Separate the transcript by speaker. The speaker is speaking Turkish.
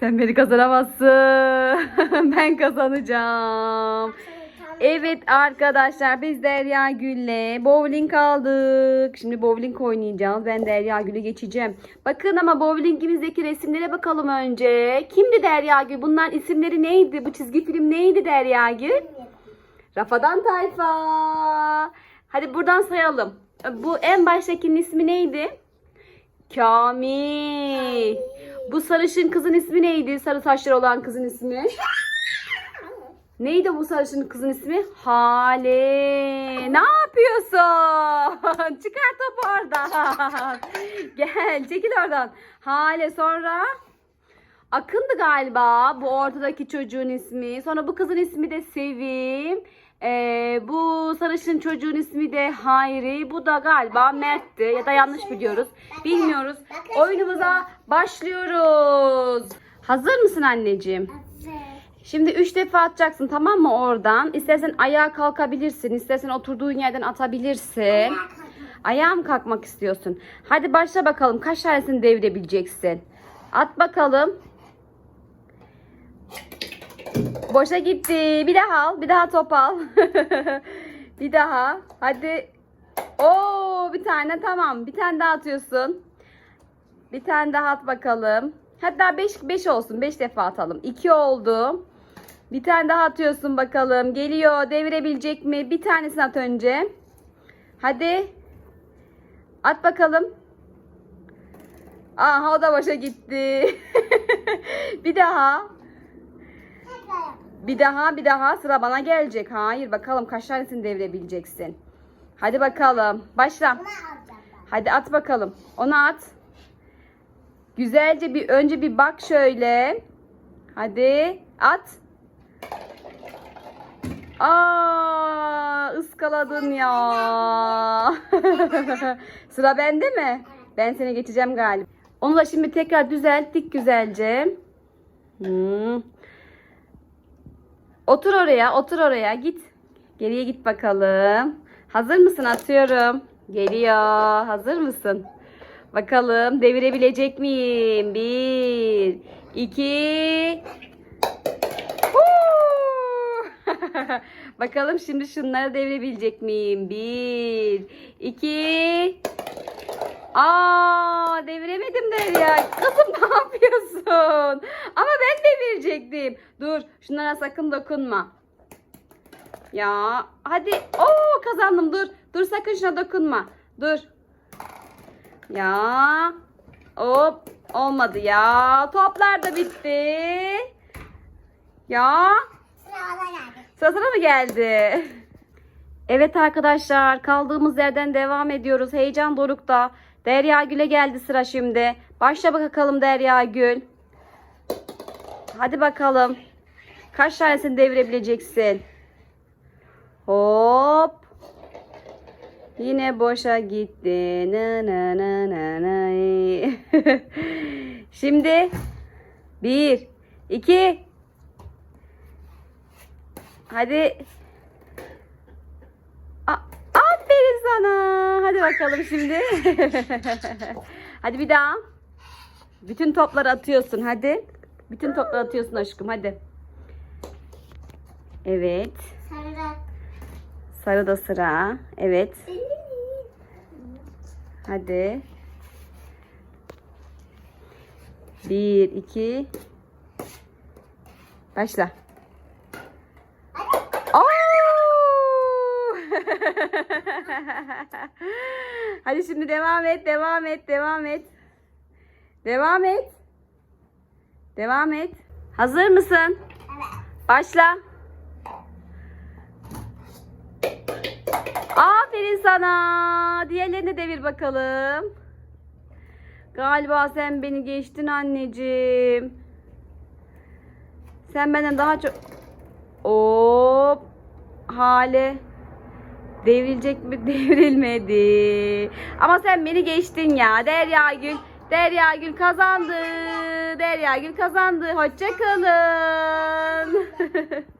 Speaker 1: Sen beni kazanamazsın. ben kazanacağım. Evet arkadaşlar biz Derya Gül'le bowling aldık. Şimdi bowling oynayacağız. Ben Derya Gül'ü geçeceğim. Bakın ama bowlingimizdeki resimlere bakalım önce. Kimdi Derya Gül? Bunların isimleri neydi? Bu çizgi film neydi Derya Gül? Rafadan Tayfa. Hadi buradan sayalım. Bu en baştakinin ismi neydi? Kamil. Bu sarışın kızın ismi neydi? Sarı saçları olan kızın ismi? Neydi bu sarışın kızın ismi? Hale. Ne yapıyorsun? Çıkar topu oradan. Gel çekil oradan. Hale sonra Akın'dı galiba bu ortadaki çocuğun ismi. Sonra bu kızın ismi de Sevim. Ee, bu sarışın çocuğun ismi de Hayri. Bu da galiba Mert'ti ya da yanlış biliyoruz. Bilmiyoruz. Oyunumuza başlıyoruz. Hazır mısın anneciğim? Şimdi üç defa atacaksın tamam mı oradan? İstersen ayağa kalkabilirsin. istersen oturduğun yerden atabilirsin. Ayağa mı kalkmak istiyorsun? Hadi başla bakalım. Kaç tanesini devirebileceksin? At bakalım. Boşa gitti. Bir daha al. Bir daha top al. bir daha. Hadi. Oo bir tane tamam. Bir tane daha atıyorsun. Bir tane daha at bakalım. Hatta 5 5 olsun. 5 defa atalım. 2 oldu. Bir tane daha atıyorsun bakalım. Geliyor. Devirebilecek mi? Bir tanesini at önce. Hadi. At bakalım. Aha o da başa gitti. bir daha. Bir daha bir daha sıra bana gelecek. Hayır bakalım kaç tanesini devirebileceksin. Hadi bakalım. Başla. Hadi at bakalım. Onu at. Güzelce bir önce bir bak şöyle. Hadi at. Aa, ıskaladın ya. Sıra bende mi? Ben seni geçeceğim galiba. Onu da şimdi tekrar düzelttik güzelce. Hmm. Otur oraya, otur oraya. Git. Geriye git bakalım. Hazır mısın? Atıyorum. Geliyor. Hazır mısın? Bakalım devirebilecek miyim? Bir, iki. Bakalım şimdi şunları devirebilecek miyim? Bir, iki. Aa, deviremedim Derya. Kızım ne yapıyorsun? Ama ben devirecektim. Dur, şunlara sakın dokunma. Ya, hadi. Oo, kazandım. Dur. Dur sakın şuna dokunma. Dur. Ya. Hop. Olmadı ya. Toplar da bitti. Ya. Sıra sana mı geldi? Evet arkadaşlar kaldığımız yerden devam ediyoruz. Heyecan dorukta. Derya Gül'e geldi sıra şimdi. Başla bakalım Derya Gül. Hadi bakalım. Kaç tanesini devirebileceksin? Hop. Yine boşa gitti. Na na na na na. Şimdi bir, iki. Hadi. A- Aferin sana. Hadi bakalım şimdi. hadi bir daha. Bütün topları atıyorsun hadi. Bütün topları atıyorsun aşkım hadi. Evet. Sarı da sıra. Evet. Hadi. Bir, iki. Başla. Oo! Hadi şimdi devam et, devam et, devam et. Devam et. Devam et. Hazır mısın? Başla. Aferin sana. Diğerlerini devir bakalım. Galiba sen beni geçtin anneciğim. Sen benden daha çok... Hop. Hale. Devrilecek mi? Devrilmedi. Ama sen beni geçtin ya. Derya Gül. Derya Gül kazandı. Derya Gül kazandı. Hoşça kalın.